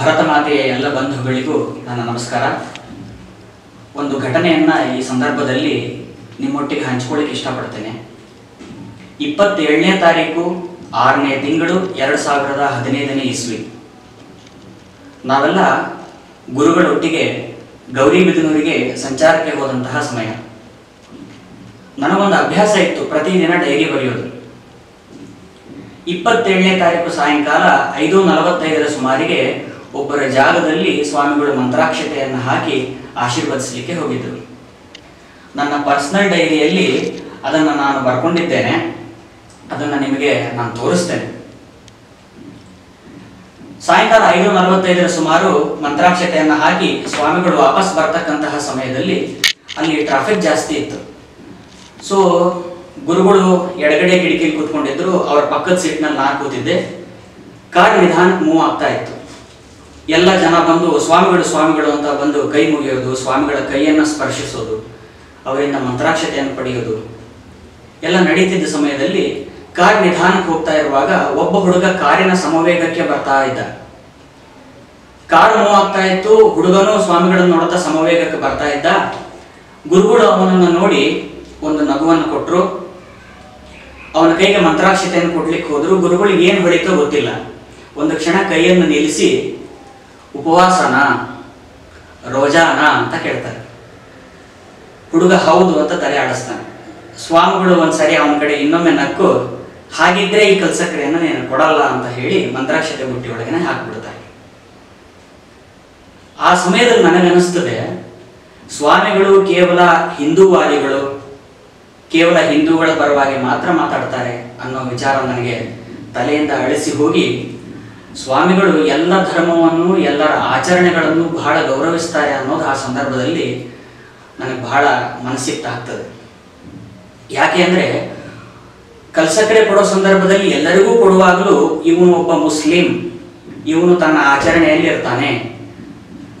ಭರತ ಮಾತೆಯ ಎಲ್ಲ ಬಂಧುಗಳಿಗೂ ನನ್ನ ನಮಸ್ಕಾರ. ಒಂದು ಘಟನೆಯನ್ನ ಈ ಸಂದರ್ಭದಲ್ಲಿ ನಿಮ್ಮೊಟ್ಟಿಗೆ ಹಂಚ್ಕೊಳ್ಳಿಕ್ಕೆ ಇಷ್ಟಪಡ್ತೇನೆ. ಇಪ್ಪತ್ತೇಳನೇ ತಾರೀಕು ಆರನೇ ತಿಂಗಳು ಎರಡು ಸಾವಿರದ ಹದಿನೈದನೇ ಇಸ್ವಿ. ನಾವೆಲ್ಲ ಗುರುಗಳೊಟ್ಟಿಗೆ ಗೌರಿಬಿದನೂರಿಗೆ ಸಂಚಾರಕ್ಕೆ ಹೋದಂತಹ ಸಮಯ. ನನಗೊಂದು ಅಭ್ಯಾಸ ಇತ್ತು ಪ್ರತಿದಿನ ಡೈರಿ ಬರೆಯೋದು. ಇಪ್ಪತ್ತೇಳನೇ ತಾರೀಕು ಸಾಯಂಕಾಲ ಐದು ನಲವತ್ತೈದರ ಸುಮಾರಿಗೆ ಒಬ್ಬರ ಜಾಗದಲ್ಲಿ ಸ್ವಾಮಿಗಳು ಮಂತ್ರಾಕ್ಷತೆಯನ್ನು ಹಾಕಿ ಆಶೀರ್ವದಿಸಲಿಕ್ಕೆ ಹೋಗಿದ್ದರು ನನ್ನ ಪರ್ಸನಲ್ ಡೈರಿಯಲ್ಲಿ ಅದನ್ನು ನಾನು ಬರ್ಕೊಂಡಿದ್ದೇನೆ. ಅದನ್ನು ನಿಮಗೆ ನಾನು ತೋರಿಸ್ತೇನೆ. ಸಾಯಂಕಾಲ ಐದು ನಲವತ್ತೈದರ ಸುಮಾರು ಮಂತ್ರಾಕ್ಷತೆಯನ್ನು ಹಾಕಿ ಸ್ವಾಮಿಗಳು ವಾಪಸ್ ಬರ್ತಕ್ಕಂತಹ ಸಮಯದಲ್ಲಿ ಅಲ್ಲಿ ಟ್ರಾಫಿಕ್ ಜಾಸ್ತಿ ಇತ್ತು. ಸೊ ಗುರುಗಳು ಎಡಗಡೆ ಕಿಟಕಿಲಿ ಕೂತ್ಕೊಂಡಿದ್ರು. ಅವರ ಪಕ್ಕದ ಸೀಟ್ನಲ್ಲಿ ನಾನು ಕೂತಿದ್ದೆ. ಕಾರ್ ನಿಧಾನಕ್ಕೆ ಮೂವ್ ಆಗ್ತಾ ಇತ್ತು. ಎಲ್ಲ ಜನ ಬಂದು ಸ್ವಾಮಿಗಳು ಸ್ವಾಮಿಗಳು ಅಂತ ಬಂದು ಕೈ ಮುಗಿಯೋದು, ಸ್ವಾಮಿಗಳ ಕೈಯನ್ನು ಸ್ಪರ್ಶಿಸೋದು, ಅವರಿಂದ ಮಂತ್ರಾಕ್ಷತೆಯನ್ನು ಪಡೆಯೋದು. ಎಲ್ಲ ನಡೀತಿದ್ದ ಸಮಯದಲ್ಲಿ ಕಾರ್ ನಿಧಾನಕ್ಕೆ ಹೋಗ್ತಾ ಇರುವಾಗ ಒಬ್ಬ ಹುಡುಗ ಕಾರಿನ ಸಮವೇಗಕ್ಕೆ ಬರ್ತಾ ಇದ್ದ. ಕಾರ್ ಮೂವ್ ಆಗ್ತಾ ಇತ್ತು, ಹುಡುಗನು ಸ್ವಾಮಿಗಳನ್ನು ನೋಡುತ್ತಾ ಸಮವೇಗಕ್ಕೆ ಬರ್ತಾ ಇದ್ದ. ಗುರುಗಳು ಅವನನ್ನು ನೋಡಿ ಒಂದು ನಗುವನ್ನು ಕೊಟ್ಟರು ಅವನ ಕೈಗೆ ಮಂತ್ರಾಕ್ಷತೆಯನ್ನು ಕೊಡ್ಲಿಕ್ಕೆ ಹೋದ್ರು. ಗುರುಗಳಿಗೆ ಏನು ಹೊಡಿತೋ ಗೊತ್ತಿಲ್ಲ. ಒಂದು ಕ್ಷಣ ಕೈಯನ್ನು ನಿಲ್ಲಿಸಿ ಉಪವಾಸನ, ರೋಜಾನ ಅಂತ ಕೇಳ್ತಾರೆ. ಹುಡುಗ ಹೌದು ಅಂತ ತಲೆ ಆಡಿಸ್ತಾನೆ. ಸ್ವಾಮಿಗಳು ಒಂದ್ಸರಿ ಅವನ ಕಡೆ ಇನ್ನೊಮ್ಮೆ ನಕ್ಕು, ಹಾಗಿದ್ರೆ ಈ ಕಲ್ಸಕ್ರಿಯನ್ನು ನೀನು ಕೊಡಲ್ಲ ಅಂತ ಹೇಳಿ ಮಂತ್ರಾಕ್ಷತೆ ಬುಟ್ಟಿ ಒಳಗನೆ ಹಾಕ್ಬಿಡ್ತಾರೆ. ಆ ಸಮಯದಲ್ಲಿ ನನಗನ್ನಿಸ್ತದೆ, ಸ್ವಾಮಿಗಳು ಕೇವಲ ಹಿಂದೂವಾದಿಗಳು, ಕೇವಲ ಹಿಂದೂಗಳ ಪರವಾಗಿ ಮಾತ್ರ ಮಾತಾಡ್ತಾರೆ ಅನ್ನೋ ವಿಚಾರ ನನಗೆ ತಲೆಯಿಂದ ಅಳಿಸಿ ಹೋಗಿ ಸ್ವಾಮಿಗಳು ಎಲ್ಲ ಧರ್ಮವನ್ನು, ಎಲ್ಲರ ಆಚರಣೆಗಳನ್ನು ಬಹಳ ಗೌರವಿಸ್ತಾರೆ ಅನ್ನೋದು ಆ ಸಂದರ್ಭದಲ್ಲಿ ನನಗೆ ಬಹಳ ಮನಸ್ಸಿಗೆ ತಾಗ್ತದೆ ಯಾಕೆ ಅಂದರೆ ಕಲ್ಸಕ್ಕರೆ ಕೊಡೋ ಸಂದರ್ಭದಲ್ಲಿ ಎಲ್ಲರಿಗೂ ಕೊಡುವಾಗಲೂ ಇವನು ಒಬ್ಬ ಮುಸ್ಲಿಂ, ಇವನು ತನ್ನ ಆಚರಣೆಯಲ್ಲಿ ಇರ್ತಾನೆ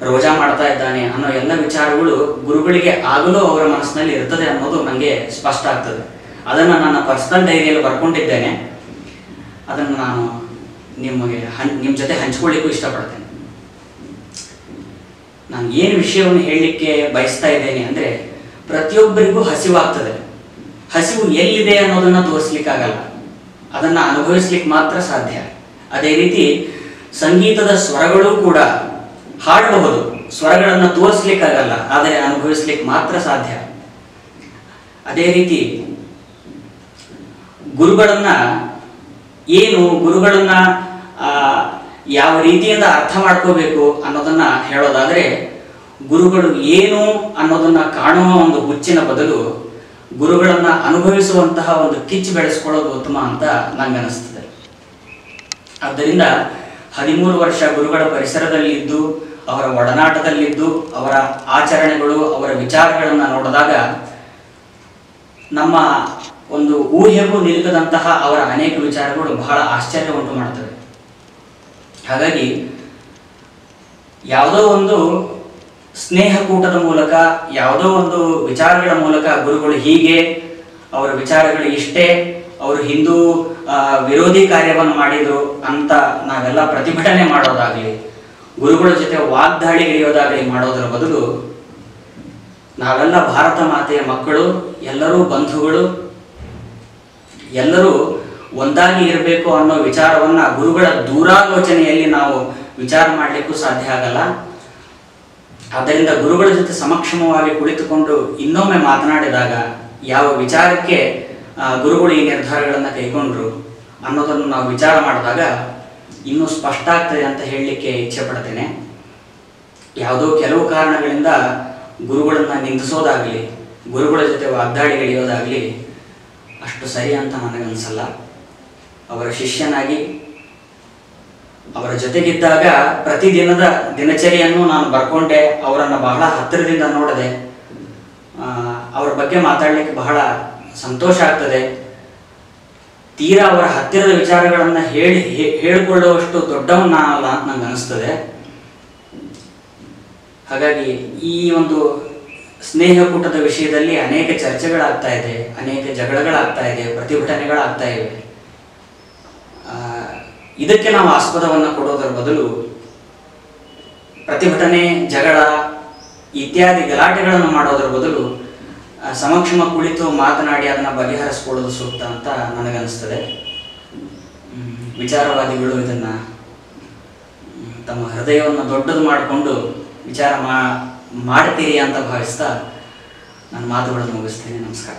ರೋಜಾ ಮಾಡ್ತಾ ಇದ್ದಾನೆ ಅನ್ನೋ ಎಲ್ಲ ವಿಚಾರಗಳು ಗುರುಗಳಿಗೆ ಆಗಲೂ ಅವರ ಮನಸ್ಸಿನಲ್ಲಿ ಇರ್ತದೆ ಅನ್ನೋದು ನನಗೆ ಸ್ಪಷ್ಟ ಆಗ್ತದೆ. ಅದನ್ನು ನನ್ನ ಪರ್ಸನಲ್ ಡೈರಿಯಲ್ಲಿ ಬರ್ಕೊಂಡಿದ್ದೇನೆ. ಅದನ್ನು ನಾನು ನಿಮಗೆ ನಿಮ್ಮ ಜೊತೆ ಹಂಚ್ಕೊಳ್ಳಿಕ್ಕೂ ಇಷ್ಟಪಡ್ತೇನೆ. ನಾನು ಏನು ವಿಷಯವನ್ನು ಹೇಳಲಿಕ್ಕೆ ಬಯಸ್ತಾ ಇದ್ದೇನೆ ಅಂದರೆ, ಪ್ರತಿಯೊಬ್ಬರಿಗೂ ಹಸಿವಾಗ್ತದೆ. ಹಸಿವು ಎಲ್ಲಿದೆ ಅನ್ನೋದನ್ನ ತೋರಿಸ್ಲಿಕ್ಕಾಗಲ್ಲ. ಅದನ್ನ ಅನುಭವಿಸ್ಲಿಕ್ಕೆ ಮಾತ್ರ ಸಾಧ್ಯ. ಅದೇ ರೀತಿ, ಸಂಗೀತದ ಸ್ವರಗಳು ಕೂಡ ಹಾಡಬಹುದು. ಸ್ವರಗಳನ್ನು ತೋರಿಸ್ಲಿಕ್ಕಾಗಲ್ಲ, ಆದರೆ ಅನುಭವಿಸ್ಲಿಕ್ಕೆ ಮಾತ್ರ ಸಾಧ್ಯ. ಅದೇ ರೀತಿ, ಗುರುಗಳನ್ನ, ಏನು ಗುರುಗಳನ್ನ ಯಾವ ರೀತಿಯಿಂದ ಅರ್ಥ ಮಾಡ್ಕೋಬೇಕು ಅನ್ನೋದನ್ನ ಹೇಳೋದಾದ್ರೆ, ಗುರುಗಳು ಏನು ಅನ್ನೋದನ್ನ ಕಾಣುವ ಒಂದು ಹುಚ್ಚಿನ ಬದಲು ಗುರುಗಳನ್ನ ಅನುಭವಿಸುವಂತಹ ಒಂದು ಕಿಚ್ಚು ಬೆಳೆಸ್ಕೊಳ್ಳೋದು ಉತ್ತಮ ಅಂತ ನನಗನ್ನಿಸ್ತದೆ. ಆದ್ದರಿಂದ ಹದಿಮೂರು ವರ್ಷ ಗುರುಗಳ ಪರಿಸರದಲ್ಲಿದ್ದು, ಅವರ ಒಡನಾಟದಲ್ಲಿದ್ದು, ಅವರ ಆಚರಣೆಗಳು, ಅವರ ವಿಚಾರಗಳನ್ನು ನೋಡಿದಾಗ ನಮ್ಮ ಒಂದು ಊಹೆಗೂ ನಿಲುಕದಂತಹ ಅವರ ಅನೇಕ ವಿಚಾರಗಳು ಬಹಳ ಆಶ್ಚರ್ಯ ಉಂಟು ಮಾಡ್ತವೆ. ಹಾಗಾಗಿ ಯಾವುದೋ ಒಂದು ಸ್ನೇಹಕೂಟದ ಮೂಲಕ, ಯಾವುದೋ ಒಂದು ವಿಚಾರಗಳ ಮೂಲಕ ಗುರುಗಳು ಹೀಗೆ ಅವರ ವಿಚಾರಗಳು ಇಷ್ಟೇ, ಅವರು ಹಿಂದೂ ವಿರೋಧಿ ಕಾರ್ಯವನ್ನು ಮಾಡಿದ್ರು ಅಂತ ನಾವೆಲ್ಲ ಪ್ರತಿಭಟನೆ ಮಾಡೋದಾಗ್ಲಿ, ಗುರುಗಳ ಜೊತೆ ವಾಗ್ದಾಳಿಗಿಳಿಯೋದಾಗಲಿ ಮಾಡೋದರ ಬದಲು ನಾವೆಲ್ಲ ಭಾರತ ಮಾತೆಯ ಮಕ್ಕಳು, ಎಲ್ಲರೂ ಬಂಧುಗಳು, ಎಲ್ಲರೂ ಒಂದಾಗಿ ಇರಬೇಕು ಅನ್ನೋ ವಿಚಾರವನ್ನ ಗುರುಗಳ ದೂರಾಲೋಚನೆಯಲ್ಲಿ ನಾವು ವಿಚಾರ ಮಾಡಲಿಕ್ಕೂ ಸಾಧ್ಯ ಆಗಲ್ಲ. ಆದ್ದರಿಂದ ಗುರುಗಳ ಜೊತೆ ಸಮಕ್ಷಮವಾಗಿ ಕುಳಿತುಕೊಂಡು ಇನ್ನೊಮ್ಮೆ ಮಾತನಾಡಿದಾಗ ಯಾವ ವಿಚಾರಕ್ಕೆ ಗುರುಗಳು ಈ ನಿರ್ಧಾರಗಳನ್ನು ಕೈಗೊಂಡ್ರು ಅನ್ನೋದನ್ನು ನಾವು ವಿಚಾರ ಮಾಡಿದಾಗ ಇನ್ನೂ ಸ್ಪಷ್ಟ ಆಗ್ತದೆ ಅಂತ ಹೇಳಲಿಕ್ಕೆ ಇಚ್ಛೆ ಪಡ್ತೇನೆ ಯಾವುದೋ ಕೆಲವು ಕಾರಣಗಳಿಂದ ಗುರುಗಳನ್ನ ನಿಂದಿಸೋದಾಗಲಿ, ಗುರುಗಳ ಜೊತೆ ವಾಗ್ದಾಳಿಗಿಳಿಯೋದಾಗಲಿ ಅಷ್ಟು ಸರಿ ಅಂತ ನನಗನ್ಸಲ್ಲ. ಅವರ ಶಿಷ್ಯನಾಗಿ ಅವರ ಜೊತೆಗಿದ್ದಾಗ ಪ್ರತಿದಿನದ ದಿನಚರಿಯನ್ನು ನಾನು ಬರ್ಕೊಂಡೆ. ಅವರನ್ನು ಬಹಳ ಹತ್ತಿರದಿಂದ ನೋಡಿದೆ ಅವರ ಬಗ್ಗೆ ಮಾತಾಡಲಿಕ್ಕೆ ಬಹಳ ಸಂತೋಷ ಆಗ್ತದೆ. ತೀರಾ ಅವರ ಹತ್ತಿರದ ವಿಚಾರಗಳನ್ನು ಹೇಳಿ ಹೇಳಿಕೊಳ್ಳುವಷ್ಟು ದೊಡ್ಡವನ್ನ ಅಂತ ನಂಗೆ ಅನಿಸ್ತದೆ. ಹಾಗಾಗಿ ಈ ಒಂದು ಸ್ನೇಹಕೂಟದ ವಿಷಯದಲ್ಲಿ ಅನೇಕ ಚರ್ಚೆಗಳಾಗ್ತಾ ಇದೆ, ಅನೇಕ ಜಗಳಗಳಾಗ್ತಾ ಇದೆ, ಪ್ರತಿಭಟನೆಗಳಾಗ್ತಾ ಇವೆ. ಇದಕ್ಕೆ ನಾವು ಆಸ್ಪದವನ್ನು ಕೊಡೋದರ ಬದಲು ಪ್ರತಿಭಟನೆ, ಜಗಳ ಇತ್ಯಾದಿ ಗಲಾಟೆಗಳನ್ನು ಮಾಡೋದರ ಬದಲು ಸಮಕ್ಷಮ ಕುಳಿತು ಮಾತನಾಡಿ ಅದನ್ನು ಬಗೆಹರಿಸ್ಕೊಳ್ಳೋದು ಸೂಕ್ತ ಅಂತ ನನಗನ್ನಿಸ್ತದೆ. ವಿಚಾರವಾದಿಗಳು ಇದನ್ನು ತಮ್ಮ ಹೃದಯವನ್ನು ದೊಡ್ಡದು ಮಾಡಿಕೊಂಡು ವಿಚಾರ ಮಾಡ್ತೀರಿ ಅಂತ ಭಾವಿಸ್ತಾ ನನ್ನ ಮಾತುಗಳನ್ನು ಮುಗಿಸ್ತೇನೆ. ನಮಸ್ಕಾರ.